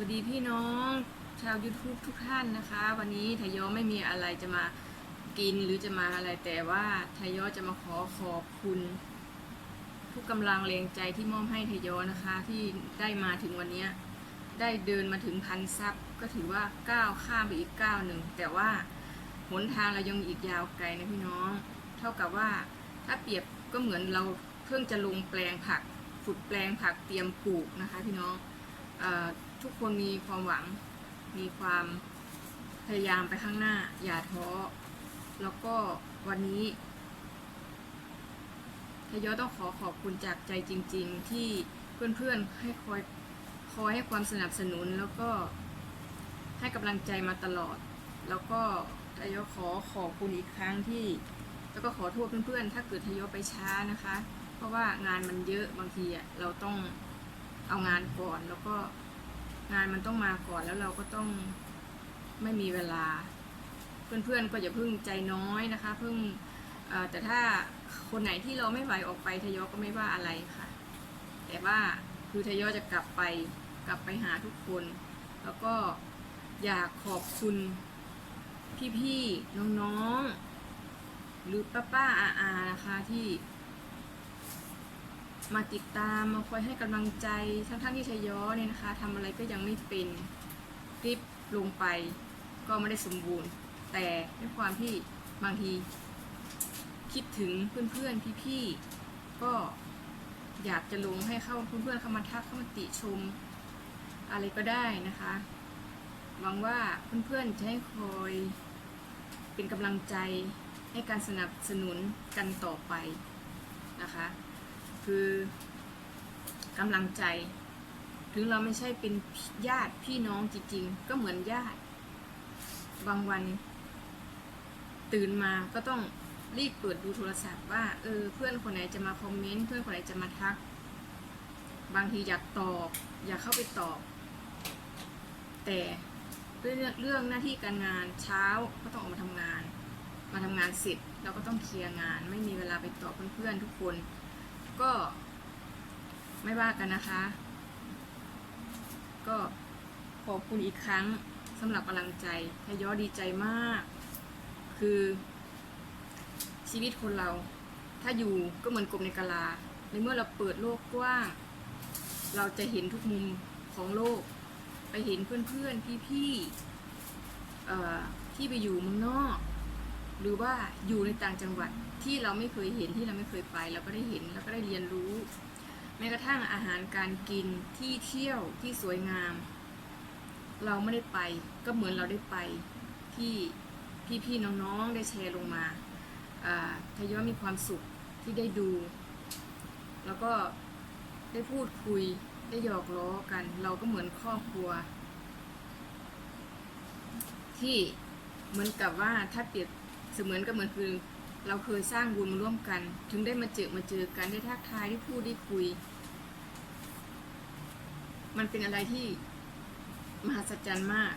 วัสดีพี่น้องชาว YouTube ทุกท่านนะคะ วันนี้ทยอไม่มีอะไรจะมากินหรือจะมาอะไรแต่ว่าทยอจะมาขอขอบคุณ ทุกกำลังแรงใจที่มอบให้ทยอนะคะ ที่ได้มาถึงวันนี้ได้เดินมาถึงพันซับก็ถือว่าก้าวข้ามไปอีกก้าวหนึ่งแต่ว่าหนทางเรายังอีกยาวไกลนะพี่น้อง เท่ากับว่าถ้าเปรียบก็เหมือนเราเพิ่งจะลงแปลงผัก ฝึกแปลงผักเตรียมปลูกนะคะ พี่น้อง ทุกคนมีความหวัง มีความพยายามไปข้างหน้า อย่าท้อ แล้วก็วันนี้ทยอยต้องขอขอบคุณจากใจจริง ๆ ที่เพื่อนๆให้คอยคอยให้ความสนับสนุนแล้วก็ให้กำลังใจมาตลอด แล้วก็ทยอยขอขอบคุณอีกครั้งที่ แล้วก็ขอโทษเพื่อนๆ ถ้าเกิดทยอยไปช้านะคะ เพราะว่างานมันเยอะบางทีเราต้อง เอางานก่อนแล้วก็งานมันต้องมาก่อนแล้วเราก็ต้องไม่มีเวลา เพื่อนๆก็อย่าพิ่งใจน้อยนะคะพิ่งแต่ถ้าคนไหนที่เราไม่ไหวออกไปทยอยก็ไม่ว่าอะไรค่ะ แต่ว่าคือทยอยจะกลับไปกลับไปหาทุกคน แล้วก็อยากขอบคุณพี่ๆน้องๆ หรือป้าๆอาๆนะคะที่ มาติดตามมาคอยให้กำลังใจทั้งๆที่ชยอเนี่ยนะคะทำอะไรก็ยังไม่เป็นคลิปลงไป ก็ไม่ได้สมบูรณ์ แต่ด้วยความที่บางที คิดถึงเพื่อนๆพี่ๆก็อยากจะลงให้เข้าเพื่อนๆเข้ามาทักเข้ามาติชม อะไรก็ได้นะคะหวังว่าเพื่อนๆจะให้คอยเป็นกำลังใจให้การสนับสนุนกันต่อไปนะคะ คือกำลังใจ ถึงเราไม่ใช่เป็นญาติพี่น้องจริงๆ ก็เหมือนญาติ บางวัน ตื่นมาก็ต้องรีบเปิดดูโทรศัพท์ว่าเออเพื่อนคนไหนจะมาคอมเมนต์เพื่อนคนไหนจะมาทัก บางทีอยากตอบ อยากเข้าไปตอบ แต่ด้วยเรื่องเรื่องหน้าที่การงานเช้าก็ต้องออกมาทำงาน มาทำงานเสร็จเราก็ต้องเคลียร์งาน ไม่มีเวลาไปตอบเพื่อนๆทุกคน ก็ ไม่ว่ากันนะคะ ก็ขอบคุณอีกครั้งสำหรับกำลังใจทยอดีใจมาก คือชีวิตคนเรา ถ้าอยู่ก็เหมือนกบในกะลา ในเมื่อเราเปิดโลกกว้าง เราจะเห็นทุกมุมของโลก ไปเห็นเพื่อนๆ พี่ๆที่ไปอยู่เมืองนอก หรือว่าอยู่ในต่างจังหวัดที่เราไม่เคยเห็นที่เราไม่เคยไป เราก็ได้เห็นแล้วก็ได้เรียนรู้ แม้กระทั่งอาหารการกินที่เที่ยวที่สวยงาม เราไม่ได้ไป ก็เหมือนเราได้ไปที่พี่ๆน้องๆได้แชร์ลงมาอ่าทยอยมีความสุขที่ได้ดู แล้วก็ได้พูดคุยได้หยอกล้อกัน เราก็เหมือนครอบครัว ที่เหมือนกับว่าถ้าเปรียบ เสมือนก็เหมือนคือเราเคยสร้างบุญมาร่วมกัน ถึงได้มาเจอมาเจอกันได้ทักทายได้พูดได้คุย มันเป็นอะไรที่มหัศจรรย์มาก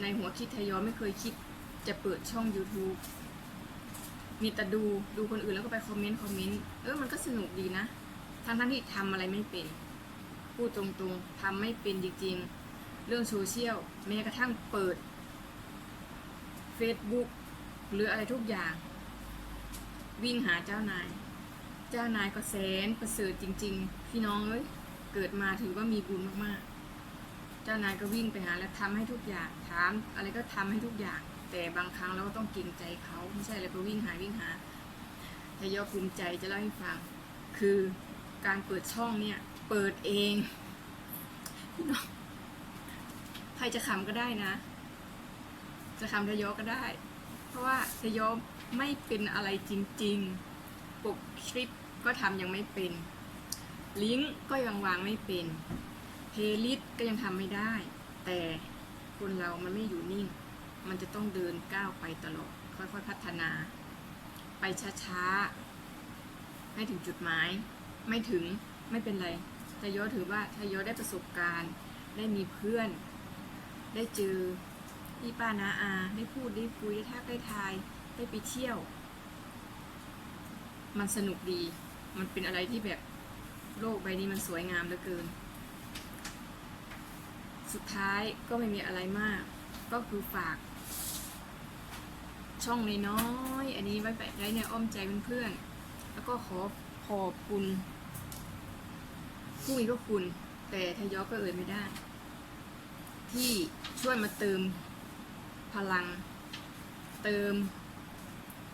ในหัวคิดทยอยไม่เคยคิดจะเปิดช่อง YouTube มีแต่ดูดูคนอื่นแล้วก็ไปคอมเมนต์คอมเมนต์เออมันก็สนุกดีนะ ทั้งทั้งที่ทำอะไรไม่เป็น พูดตรงๆทำไม่เป็นจริงๆ เรื่องโซเชียลแม้กระทั่งเปิด Facebook หรืออะไรทุกอย่าง วิ่งหาเจ้านาย เจ้านายก็แสนประเสริฐจริง ๆ พี่น้องเอ้ยเกิดมาถือว่ามีบุญมากๆ เจ้านายก็วิ่งไปหาและทำให้ทุกอย่างถาม อะไรก็ทำให้ทุกอย่าง แต่บางครั้งเราก็ต้องเกรงใจเขาไม่ใช่เลยก็วิ่งหาวิ่งหาแต่ยอภูมิใจจะเล่าให้ฟัง คือการเปิดช่องเนี่ย เปิดเองพี่น้องใครจะขำก็ได้นะ จะคำทยอก็ได้ ราะว่าทยอไม่เป็นอะไรจริงๆ ปกคลิปก็ทำยังไม่เป็น ลิงก์ก็ยังวางไม่เป็น เพลย์ลิสต์ก็ยังทำไม่ได้ แต่คนเรามันไม่อยู่นิ่ง มันจะต้องเดินก้าวไปตลอด ค่อยๆพัฒนา ไปช้าๆ ให้ถึงจุดหมาย ไม่ถึงไม่เป็นไรทยอถือว่าทยอได้ประสบการณ์ ได้มีเพื่อน ได้เจอ พี่ป้านาอาได้พูดได้คุยได้ทักได้ทายได้ไปเที่ยว มันสนุกดี มันเป็นอะไรที่แบบโลกใบนี้มันสวยงามเหลือเกิน สุดท้ายก็ไม่มีอะไรมาก ก็คือฝาก ช่องน้อยอันนี้ไว้แบบไว้ในอ้อมใจเพื่อนๆแล้วก็ขอขอบคุณผู้มีพระคุณ แต่ทยอยก็เอ่ยไม่ได้ ที่ช่วยมาเติม พลัง เติม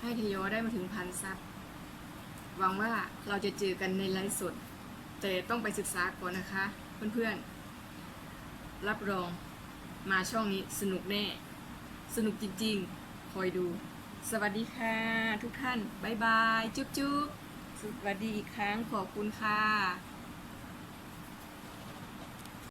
ให้ทยอยได้มาถึงพันซับหวังว่าเราจะเจอกันในไลฟ์สด แต่ต้องไปศึกษาก่อนนะคะ เพื่อนๆ รับรองมาช่องนี้สนุกแน่ สนุกจริงๆ คอยดู สวัสดีค่ะ ทุกท่าน บ๊ายบาย จุ๊บจุ๊บสวัสดีอีกครั้งขอบคุณค่ะ